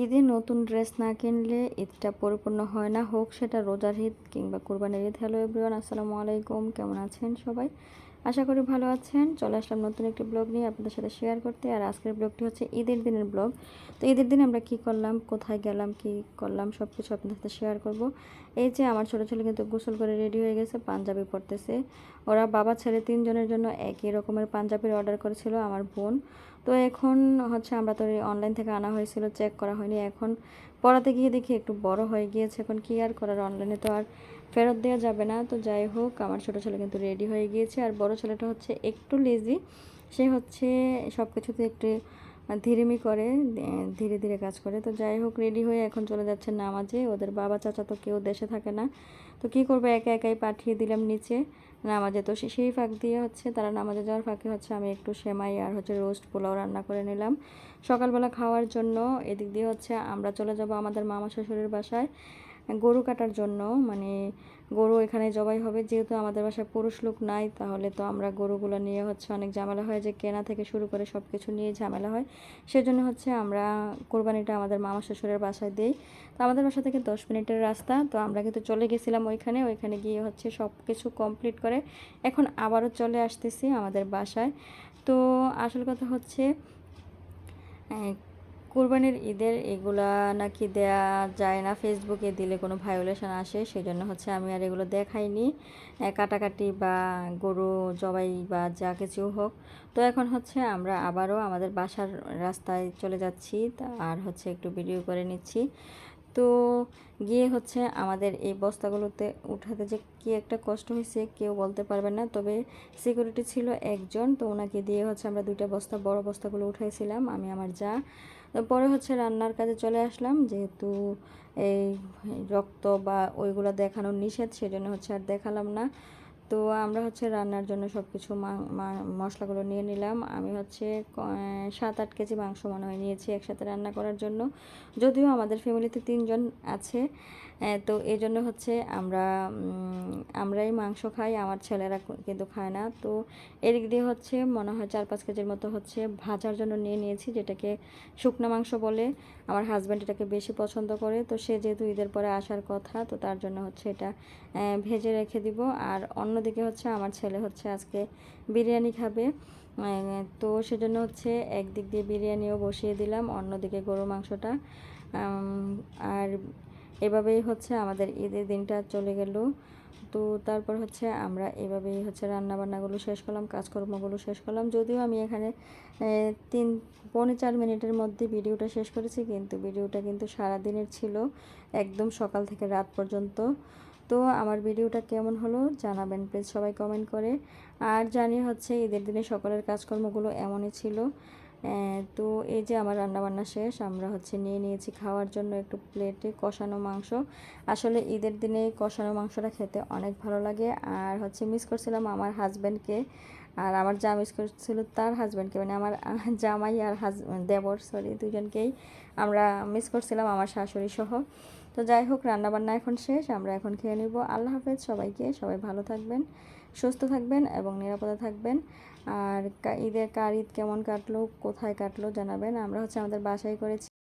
ঈদে নতুন ড্রেস না কিনলে ঈদটা পরিপূর্ণ হয় না। হোক সেটা রোজার ঈদ কিংবা কোরবানির ঈদ। হ্যালো এভরিওয়ান আসসালামু আলাইকুম। কেমন আছেন সবাই? আশা করি ভালো আছেন। চলে আসলাম নতুন একটি ব্লগ নিয়ে আপনাদের সাথে শেয়ার করতে। আর আজকের ব্লগটি হচ্ছে ঈদের দিনের ব্লগ। তো ঈদের দিন আমরা কি করলাম, কোথায় গেলাম, কি করলাম সব কিছু আপনাদের সাথে শেয়ার করব। এই যে আমার ছোটো ছেলে কিন্তু গোসল করে রেডি হয়ে গেছে, পাঞ্জাবি পরতেছে। ওরা বাবা ছেলে তিনজনের জন্য একই রকমের পাঞ্জাবির অর্ডার করেছিল আমার বোন। তো এখন হচ্ছে আমরা তো অনলাইন থেকে আনা হয়েছিল চেক করা হয়নি। এখন পড়াতে গিয়ে দেখি একটু বড় হয়ে গিয়েছে, এখন কি আর করার? অনলাইনে তো আর ফেরত দেওয়া যাবে না। তো যাই হোক, আমার ছোটো ছেলে কিন্তু রেডি হয়ে গিয়েছে। আর বড় ছেলেটা হচ্ছে একটু লেজি সে হচ্ছে সব কিছুতে একটু ধীরেমি করে ধীরে ধীরে কাজ করে। তো যাই হোক রেডি হয়ে এখন চলে যাচ্ছে নামাজে। ওদের বাবা চাচা তো কেউ দেশে থাকে না। তো কি করবে, একা একাই পাঠিয়ে দিলাম নিচে নামাজে। তো সেই ফাঁক দিয়ে হচ্ছে তারা নামাজে যাওয়ার ফাঁকে হচ্ছে আমি একটু সেমাই আর হচ্ছে রোস্ট পোলাও রান্না করে নিলাম। সকালবেলা খাওয়ার জন্য এদিক দিয়ে হচ্ছে আমরা চলে যাব আমাদের মামা শ্বশুরের বাসায়। গরু কাটার জন্য মানে গরু এখানে জবাই হবে। যেহেতু আমাদের বাসায় পুরুষ লোক নাই, তাহলে তো আমরা গরুগুলো নিয়ে হচ্ছে অনেক ঝামেলা হয় যে কেনা থেকে শুরু করে সব কিছু নিয়ে ঝামেলা হয়। সেজন্য হচ্ছে আমরা কোরবানিটা আমাদের মামা শ্বশুরের বাসায় দিই। তো আমাদের বাসা থেকে দশ মিনিটের রাস্তা, তো আমরা কিন্তু চলে গেছিলাম ওইখানে। ওইখানে গিয়ে হচ্ছে সব কিছু কমপ্লিট করে এখন আবারও চলে আসতেছি আমাদের বাসায়। তো আসল কথা হচ্ছে কোরবানির ঈদের এগুলা নাকি দেয়া যায় না। ফেসবুকে দিলে কোনো ভায়োলেশন আসে সেই জন্য হচ্ছে আমি আর এগুলো দেখাইনি। কাটাকাটি বা গরু জবাই বা যা কিছু হোক। তো এখন হচ্ছে আমরা আবারও আমাদের বাসার রাস্তায় চলে যাচ্ছি আর হচ্ছে একটু ভিডিও করে নিচ্ছি। তো গিয়ে হচ্ছে আমাদের এই বস্তাগুলোতে উঠাতে যে কি একটা কষ্ট হয়েছে, কেউ বলতে পারবে না। তবে সিকিউরিটি ছিল একজন, তো ওনাকে দিয়ে হচ্ছে আমরা দুইটা বস্তা, বড় বস্তাগুলো উঠাইছিলাম, আমি, আমার যা। পরে হচ্ছে রান্নার কাজে চলে আসলাম, যেহেতু এই রক্ত বা ওইগুলো দেখানোর নিষেধ, সেজন্য হচ্ছে আর দেখালাম না। তো আমরা হচ্ছে রান্নার জন্য সব কিছু মশলাগুলো নিয়ে নিলাম। আমি হচ্ছে সাত আট কেজি মাংস মনে হয় নিয়েছি একসাথে রান্না করার জন্য। যদিও আমাদের ফ্যামিলিতে তিনজন আছে তো এই জন্য হচ্ছে আমরা আমরাই মাংস খাই, আমার ছেলেরা কিন্তু খায় না। তো এদিক দিয়ে হচ্ছে মনে হয় চার পাঁচ কেজির মতো হচ্ছে ভাজার জন্য নিয়ে নিয়েছি, যেটাকে শুকনো মাংস বলে। আমার হাজব্যান্ড এটাকে বেশি পছন্দ করে। তো সে যেহেতু ঈদের পরে আসার কথা, তো তার জন্য হচ্ছে এটা ভেজে রেখে দিব। আর অন্যদিকে হচ্ছে আমার ছেলে হচ্ছে আজকে বিরিয়ানি খাবে। তো সেজন্য হচ্ছে একদিক দিয়ে বিরিয়ানিও বসিয়ে দিলাম, অন্যদিকে গরু মাংসটা। আর এভাবেই হচ্ছে আমাদের ঈদের দিনটা চলে গেল। তো তারপর হচ্ছে আমরা এভাবেই হচ্ছে রান্না বান্নাগুলো শেষ করলাম, কাজকর্মগুলো শেষ করলাম। যদিও আমি এখানে তিন, পৌনে চার মিনিটের মধ্যে ভিডিওটা শেষ করেছি, কিন্তু ভিডিওটা কিন্তু সারা দিনের ছিল, একদম সকাল থেকে রাত পর্যন্ত। তো আমার ভিডিওটা কেমন হলো জানাবেন, প্লিজ সবাই কমেন্ট করে। আর জানি হচ্ছে ঈদের দিনে সকলের কাজকর্মগুলো এমনই ছিল। তো এই যে আমার রান্নাবান্না শেষ, আমরা হচ্ছে নিয়ে নিয়েছি খাওয়ার জন্য একটু প্লেটে কষানো মাংস। আসলে ঈদের দিনে কষানো মাংসটা খেতে অনেক ভালো লাগে। আর হচ্ছে মিস করছিলাম আমার হাজব্যান্ডকে আর আমার যা মিস করছিল তার হাজব্যান্ডকে মানে আমার জামাই আর হাজ দেবর সরি দুজনকেই আমরা মিস করছিলাম, আমার শাশুড়ি সহ। তো যাই হোক, রান্নাবান্না এখন শেষ, আমরা এখন খেয়ে নিব। আল্লাহ হাফেজ, সবাইকে, সবাই ভালো থাকবেন। সুস্থ থাকবেন এবং নিরাপদে থাকবেন। আর ঈদের কার, ঈদ কেমন কাটলো, কোথায় কাটলো জানাবেন। আমরা হচ্ছে আমাদের বাসায় করেছি